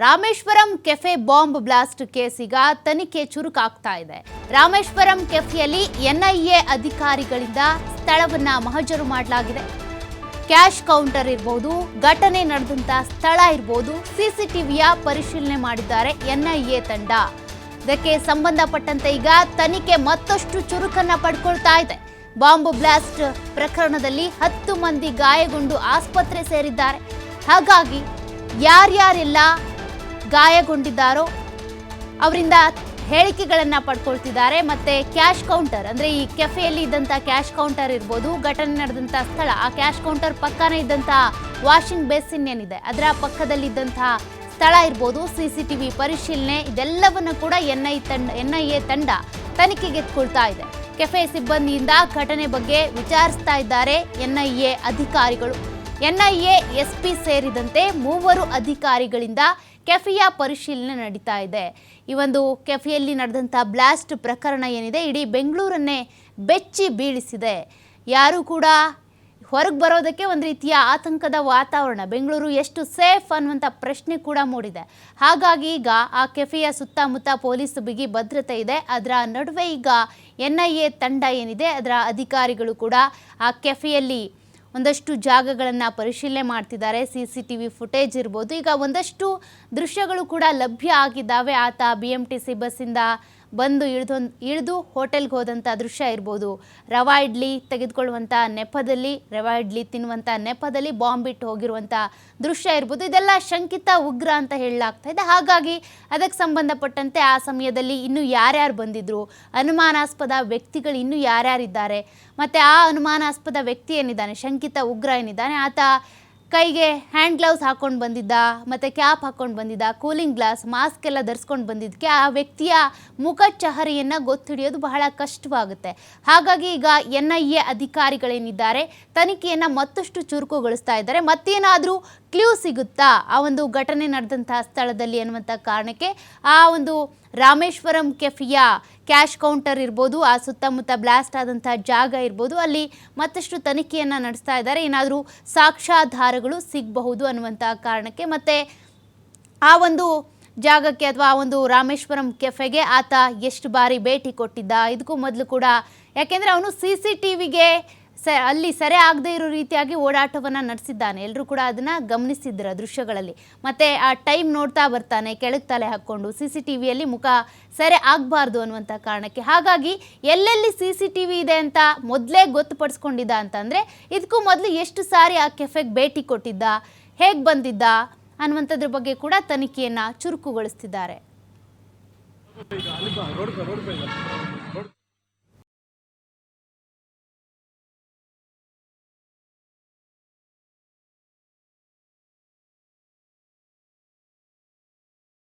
Rameswaram cafe bomb blast ಕೇಸಿಗ ತನಿಖೆ ಚುರುಕಾಗ್ತಾ ಇದೆ. ರಾಮೇಶ್ವರಂ ಕೆಫೆಯಲ್ಲಿ ಎನ್ಐಎ ಅಧಿಕಾರಿಗಳಿಂದ ಸ್ಥಳವನ್ನ ಮಹಜರು ಮಾಡಲಾಗಿದೆ. ಕ್ಯಾಶ್ ಕೌಂಟರ್ ಇರ್ಬೋದು, ಘಟನೆ ನಡೆದಂತ ಸ್ಥಳ ಇರ್ಬೋದು, ಸಿಸಿಟಿವಿಯ ಪರಿಶೀಲನೆ ಮಾಡಿದ್ದಾರೆ ಎನ್ಐಎ ತಂಡ. ಇದಕ್ಕೆ ಸಂಬಂಧಪಟ್ಟಂತೆ ಈಗ ತನಿಖೆ ಮತ್ತಷ್ಟು ಚುರುಕನ್ನ ಪಡ್ಕೊಳ್ತಾ ಇದೆ. ಬಾಂಬ್ ಬ್ಲಾಸ್ಟ್ ಪ್ರಕರಣದಲ್ಲಿ ಹತ್ತು ಮಂದಿ ಗಾಯಗೊಂಡು ಆಸ್ಪತ್ರೆ ಸೇರಿದ್ದಾರೆ. ಹಾಗಾಗಿ ಯಾರ್ಯಾರೆಲ್ಲ ಗಾಯಗೊಂಡಿದ್ದಾರೋ? ಅವರಿಂದ ಹೇಳಿಕೆಗಳನ್ನು ಪಡ್ಕೊಳ್ತಿದ್ದಾರೆ. ಮತ್ತೆ ಕ್ಯಾಶ್ ಕೌಂಟರ್, ಅಂದರೆ ಈ ಕೆಫೆಯಲ್ಲಿ ಇದ್ದಂಥ ಕ್ಯಾಶ್ ಕೌಂಟರ್ ಇರ್ಬೋದು, ಘಟನೆ ನಡೆದಂಥ ಸ್ಥಳ, ಆ ಕ್ಯಾಶ್ ಕೌಂಟರ್ ಪಕ್ಕನೇ ಇದ್ದಂಥ ವಾಷಿಂಗ್ ಬೇಸಿನ್ ಏನಿದೆ, ಅದರ ಪಕ್ಕದಲ್ಲಿ ಇದ್ದಂತಹ ಸ್ಥಳ ಇರ್ಬೋದು, ಸಿ ಸಿ ಟಿ ವಿ ಪರಿಶೀಲನೆ, ಇದೆಲ್ಲವನ್ನು ಕೂಡ ಎನ್ ಐ ತಂಡ, ಎನ್ ಐ ಎ ತಂಡ ತನಿಖೆಗೆ ಎತ್ಕೊಳ್ತಾ ಇದೆ. ಕೆಫೆ ಸಿಬ್ಬಂದಿಯಿಂದ ಘಟನೆ ಬಗ್ಗೆ ವಿಚಾರಿಸ್ತಾ ಇದ್ದಾರೆ ಎನ್ ಐ ಎ ಅಧಿಕಾರಿಗಳು. N I A S P ಸೇರಿದಂತೆ ಮೂವರು ಅಧಿಕಾರಿಗಳಿಂದ ಕೆಫೆಯ ಪರಿಶೀಲನೆ ನಡೀತಾ ಇದೆ. ಈ ಒಂದು ಕೆಫೆಯಲ್ಲಿ ನಡೆದಂಥ ಬ್ಲಾಸ್ಟ್ ಪ್ರಕರಣ ಏನಿದೆ, ಇಡೀ ಬೆಂಗಳೂರನ್ನೇ ಬೆಚ್ಚಿ ಬೀಳಿಸಿದೆ. ಯಾರು ಕೂಡ ಹೊರಗೆ ಬರೋದಕ್ಕೆ ಒಂದು ರೀತಿಯ ಆತಂಕದ ವಾತಾವರಣ, ಬೆಂಗಳೂರು ಎಷ್ಟು ಸೇಫ್ ಅನ್ನುವಂಥ ಪ್ರಶ್ನೆ ಕೂಡ ಮೂಡಿದೆ. ಹಾಗಾಗಿ ಈಗ ಆ ಕೆಫೆಯ ಸುತ್ತಮುತ್ತ ಪೊಲೀಸ್ ಬಿಗಿ ಭದ್ರತೆ ಇದೆ. ಅದರ ನಡುವೆ ಈಗ ಎನ್ ಐ ಎ ತಂಡ ಏನಿದೆ, ಅದರ ಅಧಿಕಾರಿಗಳು ಕೂಡ ಆ ಕೆಫೆಯಲ್ಲಿ ಒಂದಷ್ಟು ಜಾಗಗಳನ್ನು ಪರಿಶೀಲನೆ ಮಾಡ್ತಿದ್ದಾರೆ. C C T V footage ಇರ್ಬೋದು. ಈಗ ಒಂದಷ್ಟು ದೃಶ್ಯಗಳು ಕೂಡ ಲಭ್ಯ ಆಗಿದ್ದಾವೆ. ಆತ ಬಿ ಎಂ ಟಿ ಸಿ ಬಸ್ಸಿಂದ ಬಂದು ಇಳಿದು ಇಳಿದು ಹೋಟೆಲ್ಗೆ ಹೋದಂಥ ದೃಶ್ಯ ಇರ್ಬೋದು. ರವಾ ಇಡ್ಲಿ ತೆಗೆದುಕೊಳ್ಳುವಂಥ ನೆಪದಲ್ಲಿ, ರವಾ ಇಡ್ಲಿ ತಿನ್ನುವಂಥ ನೆಪದಲ್ಲಿ ಬಾಂಬ್ ಇಟ್ಟು ಹೋಗಿರುವಂಥ ದೃಶ್ಯ ಇರ್ಬೋದು. ಇದೆಲ್ಲ ಶಂಕಿತ, ಉಗ್ರ ಅಂತ ಹೇಳಲಾಗ್ತಾ ಇದೆ. ಹಾಗಾಗಿ ಅದಕ್ಕೆ ಸಂಬಂಧಪಟ್ಟಂತೆ ಆ ಸಮಯದಲ್ಲಿ ಇನ್ನೂ ಯಾರ್ಯಾರು ಬಂದಿದ್ರು, ಅನುಮಾನಾಸ್ಪದ ವ್ಯಕ್ತಿಗಳು ಇನ್ನೂ ಯಾರ್ಯಾರಿದ್ದಾರೆ, ಮತ್ತು ಆ ಅನುಮಾನಾಸ್ಪದ ವ್ಯಕ್ತಿ ಏನಿದ್ದಾನೆ, ಶಂಕಿತ, ಉಗ್ರ ಏನಿದ್ದಾನೆ, ಆತ ಕೈಗೆ ಹ್ಯಾಂಡ್ ಗ್ಲೌಸ್ ಹಾಕೊಂಡು ಬಂದಿದ್ದ, ಮತ್ತು ಕ್ಯಾಪ್ ಹಾಕೊಂಡು ಬಂದಿದ್ದ ಕೂಲಿಂಗ್ ಗ್ಲಾಸ್ ಮಾಸ್ಕ್ ಎಲ್ಲ ಧರಿಸ್ಕೊಂಡು ಬಂದಿದ್ದಕ್ಕೆ ಆ ವ್ಯಕ್ತಿಯ ಮುಖ ಚಹರಿಯನ್ನು ಗೊತ್ತಿಡಿಯೋದು ಬಹಳ ಕಷ್ಟವಾಗುತ್ತೆ. ಹಾಗಾಗಿ ಈಗ ಎನ್ ಐ ಎ ಅಧಿಕಾರಿಗಳೇನಿದ್ದಾರೆ, ತನಿಖೆಯನ್ನು ಮತ್ತಷ್ಟು ಚುರುಕುಗೊಳಿಸ್ತಾ ಇದ್ದಾರೆ. ಮತ್ತೇನಾದರೂ ಕ್ಲೂ ಸಿಗುತ್ತಾ? ಆ ಒಂದು ಘಟನೆ ನಡೆದಂತಹ ಸ್ಥಳದಲ್ಲಿ ಅನ್ನುವಂಥ ಕಾರಣಕ್ಕೆ ಆ ಒಂದು ರಾಮೇಶ್ವರಂ ಕೆಫಿಯ ಕ್ಯಾಶ್ ಕೌಂಟರ್ ಇರ್ಬೋದು, ಆ ಸುತ್ತಮುತ್ತ ಬ್ಲಾಸ್ಟ್ ಆದಂಥ ಜಾಗ ಇರ್ಬೋದು, ಅಲ್ಲಿ ಮತ್ತಷ್ಟು ತನಿಖೆಯನ್ನು ನಡೆಸ್ತಾ ಇದ್ದಾರೆ. ಏನಾದರೂ ಸಾಕ್ಷ್ಯಾಧಾರಗಳು ಸಿಗಬಹುದು ಅನ್ನುವಂಥ ಕಾರಣಕ್ಕೆ. ಮತ್ತು ಆ ಒಂದು ಜಾಗಕ್ಕೆ ಅಥವಾ ಆ ಒಂದು ರಾಮೇಶ್ವರಂ ಕೆಫೆಗೆ ಆತ ಎಷ್ಟು ಬಾರಿ ಭೇಟಿ ಕೊಟ್ಟಿದ್ದ? ಇದಕ್ಕೂ ಮೊದಲು ಕೂಡ ಯಾಕೆಂದರೆ ಅವನು ಸಿ ಸಿ ಟಿ ವಿಗೆ ಸ, ಅಲ್ಲಿ ಸೆರೆ ಆಗದೇ ಇರೋ ರೀತಿಯಾಗಿ ಓಡಾಟವನ್ನು ನಡೆಸಿದ್ದಾನೆ. ಎಲ್ಲರೂ ಕೂಡ ಅದನ್ನು ಗಮನಿಸಿದ್ರ ದೃಶ್ಯಗಳಲ್ಲಿ. ಮತ್ತು ಆ ಟೈಮ್ ನೋಡ್ತಾ ಬರ್ತಾನೆ, ಕೆಳಗೆ ತಲೆ ಹಾಕ್ಕೊಂಡು ಸಿ ಸಿ ಟಿ ವಿಯಲ್ಲಿ ಮುಖ ಸೆರೆ ಆಗಬಾರ್ದು ಅನ್ನುವಂಥ ಕಾರಣಕ್ಕೆ. ಹಾಗಾಗಿ ಎಲ್ಲೆಲ್ಲಿ ಸಿ ಸಿ ಟಿ ವಿ ಇದೆ ಅಂತ ಮೊದಲೇ ಗೊತ್ತುಪಡಿಸ್ಕೊಂಡಿದ್ದ ಅಂತಂದರೆ ಇದಕ್ಕೂ ಮೊದಲು ಎಷ್ಟು ಸಾರಿ ಆ ಕೆಫೆಗೆ ಭೇಟಿ ಕೊಟ್ಟಿದ್ದ, ಹೇಗೆ ಬಂದಿದ್ದ ಅನ್ನುವಂಥದ್ರ ಬಗ್ಗೆ ಕೂಡ ತನಿಖೆಯನ್ನು ಚುರುಕುಗೊಳಿಸ್ತಿದ್ದಾರೆ.